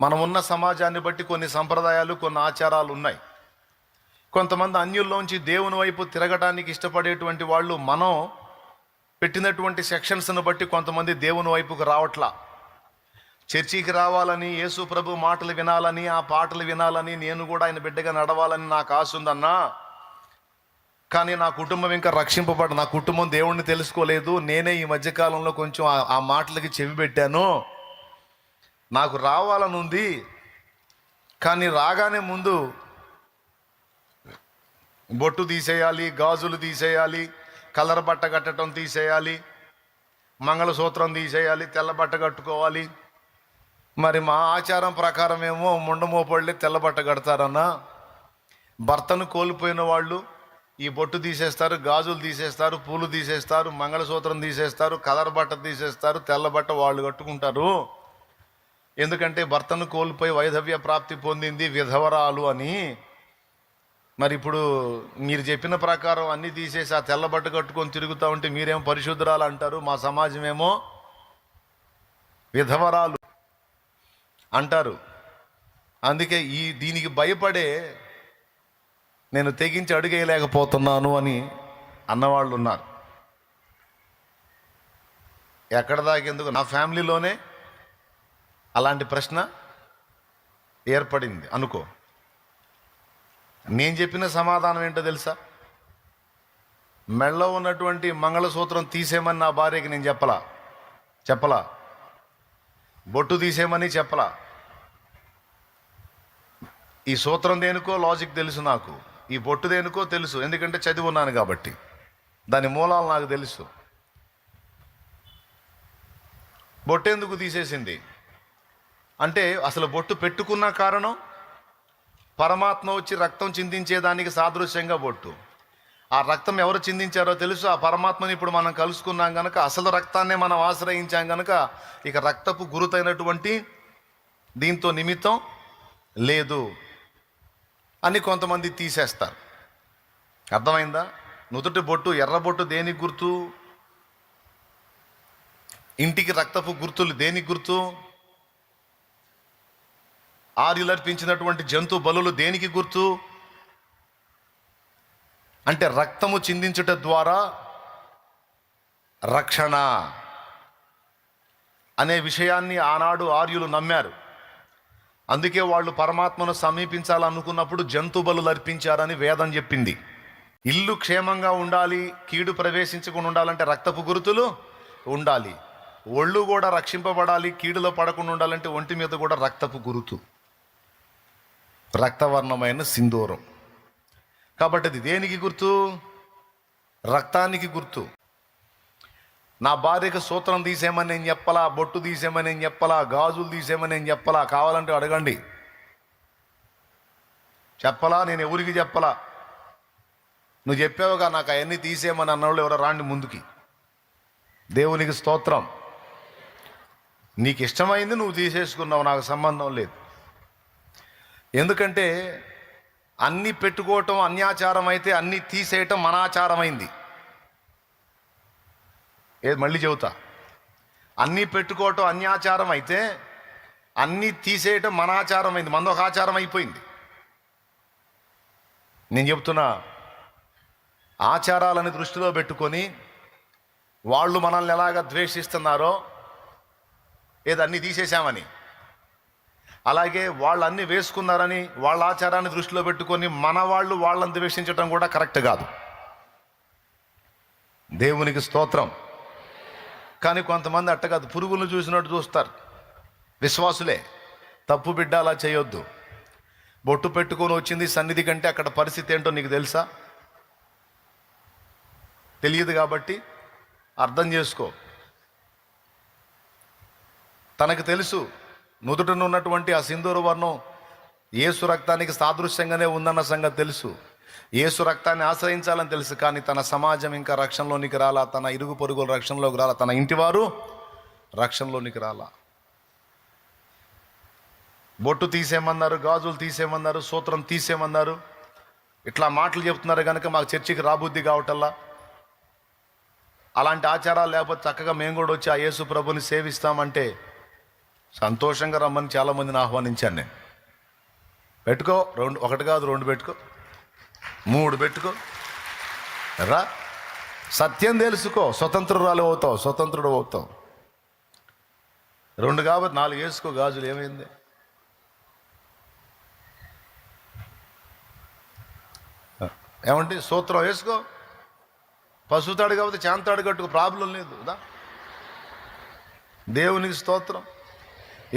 మనం ఉన్న సమాజాన్ని బట్టి కొన్ని సంప్రదాయాలు కొన్ని ఆచారాలు ఉన్నాయి కొంతమంది అన్యుల్లోంచి దేవుని వైపు తిరగటానికి ఇష్టపడేటువంటి వాళ్ళు మనం పెట్టినటువంటి సెక్షన్స్ను బట్టి కొంతమంది దేవుని వైపుకు రావట్లా. చర్చికి రావాలని యేసు ప్రభు మాటలు వినాలని ఆ పాటలు వినాలని నేను కూడా ఆయన బిడ్డగా నడవాలని నాకు ఆశ ఉందన్నా. కానీ నా కుటుంబం ఇంకా రక్షింపబడ నా కుటుంబం దేవుణ్ణి తెలుసుకోలేదు. నేనే ఈ మధ్యకాలంలో కొంచెం ఆ- ఆ మాటలకి చెవి పెట్టాను. నాకు రావాలని ఉంది కానీ రాగానే ముందు బొట్టు తీసేయాలి గాజులు తీసేయాలి కలర్ బట్ట కట్టడం తీసేయాలి మంగళసూత్రం తీసేయాలి తెల్ల బట్ట కట్టుకోవాలి. మరి మా ఆచారం ప్రకారం ఏమో ముండమోపళ్ళే తెల్ల బట్ట కడతారన్నా. భర్తను కోల్పోయిన వాళ్ళు ఈ బొట్టు తీసేస్తారు గాజులు తీసేస్తారు పూలు తీసేస్తారు మంగళసూత్రం తీసేస్తారు కలర్ బట్ట తీసేస్తారు తెల్ల బట్ట వాళ్ళు కట్టుకుంటారు. ఎందుకంటే భర్తను కోల్పోయి వైధవ్య ప్రాప్తి పొందింది విధవరాలు అని. మరి ఇప్పుడు మీరు చెప్పిన ప్రకారం అన్నీ తీసేసి ఆ తెల్లబట్ట కట్టుకొని తిరుగుతూ ఉంటే మీరేమో పరిశుద్ధరాలు అంటారు మా సమాజమేమో విధవరాలు అంటారు. అందుకే ఈ దీనికి భయపడే నేను తెగించి అడుగేయలేకపోతున్నాను అని అన్నవాళ్ళు ఉన్నారు ఎక్కడ దాకేందుకు? నా ఫ్యామిలీలోనే అలాంటి ప్రశ్న ఏర్పడింది. అనుకో. నేను చెప్పిన సమాధానం ఏంటో తెలుసా? మెళ్ళలో ఉన్నటువంటి మంగళసూత్రం తీసేయమని నా భార్యకి నేను చెప్పలా? చెప్పలా? బొట్టు తీసేయమని చెప్పలా? ఈ సూత్రం దేనికో? లాజిక్ తెలుసు నాకు. ఈ బొట్టు దేనికో? తెలుసు. ఎందుకంటే చదివి ఉన్నాను కాబట్టి. దాని మూలాలు నాకు తెలుసు. బొట్టెందుకు తీసేసింది? అంటే అసలు బొట్టు పెట్టుకున్న కారణం? పరమాత్మ వచ్చి రక్తం చిందించేదానికి సాదృశ్యంగా బొట్టు. ఆ రక్తం ఎవరు చిందించారో తెలుసు ఆ పరమాత్మని ఇప్పుడు మనం కలుసుకున్నాం కనుక అసలు రక్తాన్నే మనం ఆశ్రయించాం కనుక ఇక రక్తపు గురుతైనటువంటి దీంతో నిమిత్తం లేదు అని కొంతమంది తీసేస్తారు. అర్థమైందా? నుదుటి బొట్టు ఎర్ర బొట్టు దేనికి గుర్తు? ఇంటికి రక్తపు గుర్తులు దేనికి గుర్తు? ఆర్యులర్పించినటువంటి జంతు బలులు దేనికి గుర్తు? అంటే రక్తము చిందించుట ద్వారా రక్షణ అనే విషయాన్ని ఆనాడు ఆర్యులు నమ్మారు. అందుకే వాళ్ళు పరమాత్మను సమీపించాలనుకున్నప్పుడు జంతు బలులు అర్పించారని వేదం చెప్పింది. ఇల్లు క్షేమంగా ఉండాలి కీడు ప్రవేశించకుండా ఉండాలంటే రక్తపు గురుతులు ఉండాలి. ఒళ్ళు కూడా రక్షింపబడాలి కీడులో పడకుండా ఉండాలంటే ఒంటి మీద కూడా రక్తపు గురుతు. రక్తవర్ణమైన సింధూరం. కాబట్టి అది దేనికి గుర్తు? రక్తానికి గుర్తు. నా భార్యకు సూత్రం తీసేయమని నేను చెప్పలా? బొట్టు తీసేయమని నేను చెప్పలా? గాజులు తీసేయమని నేను చెప్పలా? కావాలంటే అడగండి. చెప్పలా? నేను ఎవరికి చెప్పలా? నువ్వు చెప్పావుగా నాకు అవన్నీ తీసేయమని అన్నవాళ్ళు ఎవరో రాండి ముందుకి. దేవునికి స్తోత్రం. నీకు ఇష్టమైంది నువ్వు తీసేసుకున్నావు నాకు సంబంధం లేదు. ఎందుకంటే అన్ని పెట్టుకోవటం అన్యాచారం అయితే అన్ని తీసేయటం మనాచారమైంది. ఏది మళ్ళీ చెబుతా. అన్నీ పెట్టుకోవటం అన్యాచారం అయితే అన్నీ తీసేయటం మనాచారమైంది మందొక ఆచారం అయిపోయింది నేను చెప్తున్నా ఆచారాలని దృష్టిలో పెట్టుకొని వాళ్ళు మనల్ని ఎలాగ ద్వేషిస్తున్నారో ఏదన్నీ తీసేశామని. అలాగే వాళ్ళు అన్ని వేసుకున్నారని వాళ్ళ ఆచారాన్ని దృష్టిలో పెట్టుకొని మన వాళ్ళు వాళ్ళని ద్వేషించడం కూడా కరెక్ట్ కాదు. దేవునికి స్తోత్రం. కానీ కొంతమంది అట్ట కాదు పురుగులను చూసినట్టు చూస్తారు. విశ్వాసులే తప్పు బిడ్డ అలా చేయొద్దు. బొట్టు పెట్టుకొని వచ్చింది సన్నిధి కంటే అక్కడ పరిస్థితి ఏంటో నీకు తెలుసా? తెలియదు కాబట్టి అర్థం చేసుకో. తనకు తెలుసు నుదుటనున్నటువంటి ఆ సింధూర వర్ణం ఏసు రక్తానికి సాదృశ్యంగానే ఉందన్న సంగతి తెలుసు. ఏసు రక్తాన్ని ఆశ్రయించాలని తెలుసు కానీ తన సమాజం ఇంకా రక్షణలోనికి రాలా తన ఇరుగు పొరుగుల రక్షణలోకి రాలా తన ఇంటివారు రక్షణలోనికి రాలా. బొట్టు తీసేయమన్నారు గాజులు తీసేయమన్నారు సూత్రం తీసేయమన్నారు. ఇట్లా మాటలు చెప్తున్నారు కనుక మాకు చర్చికి రాబుద్ది కావటల్లా? అలాంటి ఆచారాలు లేకపోతే చక్కగా మేము కూడా వచ్చి ఆ యేసు ప్రభుని సేవిస్తామంటే సంతోషంగా రమ్మని చాలామందిని ఆహ్వానించాను నేను. పెట్టుకో రెండు ఒకటి కాదు రెండు పెట్టుకో మూడు పెట్టుకో రా. సత్యం తెలుసుకో స్వతంత్రురాలు అవుతావు స్వతంత్రుడు అవుతావు. రెండు కాబట్టి నాలుగు వేసుకో గాజులు ఏమైంది? ఏమంటే సూత్రం వేసుకో. పశువుతాడు కాబట్టి చాంతాడు కట్టుకో ప్రాబ్లం లేదు దేవునికి స్తోత్రం.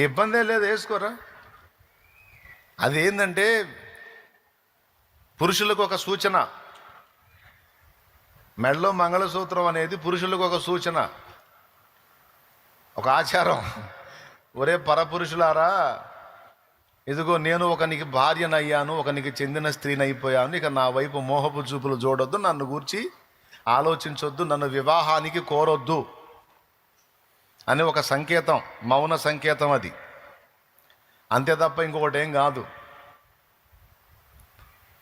ఇబ్బందే లేదు వేసుకోరా. అది ఏంటంటే పురుషులకు ఒక సూచన. మెడలో మంగళసూత్రం అనేది పురుషులకు ఒక సూచన. ఒక ఆచారం. ఒరే పరపురుషులారా ఇదిగో నేను ఒకనికి భార్యనయ్యాను ఒకనికి చెందిన స్త్రీని అయిపోయాను ఇక నా వైపు మోహపు చూపులు చూడొద్దు నన్ను గూర్చి ఆలోచించొద్దు నన్ను వివాహానికి కోరొద్దు. అని ఒక సంకేతం మౌన సంకేతం అది. అంతే తప్ప ఇంకొకటి ఏం కాదు.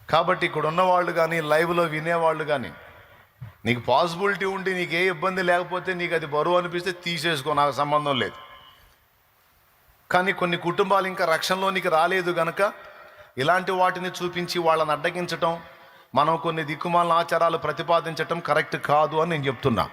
కాబట్టి ఇక్కడ ఉన్నవాళ్ళు కానీ లైవ్లో వినేవాళ్ళు కానీ నీకు పాసిబిలిటీ ఉండి నీకు ఏ ఇబ్బంది లేకపోతే నీకు అది బరువు అనిపిస్తే తీసేసుకో నాకు సంబంధం లేదు. కానీ కొన్ని కుటుంబాలు ఇంకా రక్షణలోనికి రాలేదు గనక ఇలాంటి వాటిని చూపించి వాళ్ళని అడ్డగించటం మనం కొన్ని దిక్కుమాల ఆచారాలు ప్రతిపాదించటం కరెక్ట్ కాదు అని నేను చెప్తున్నా.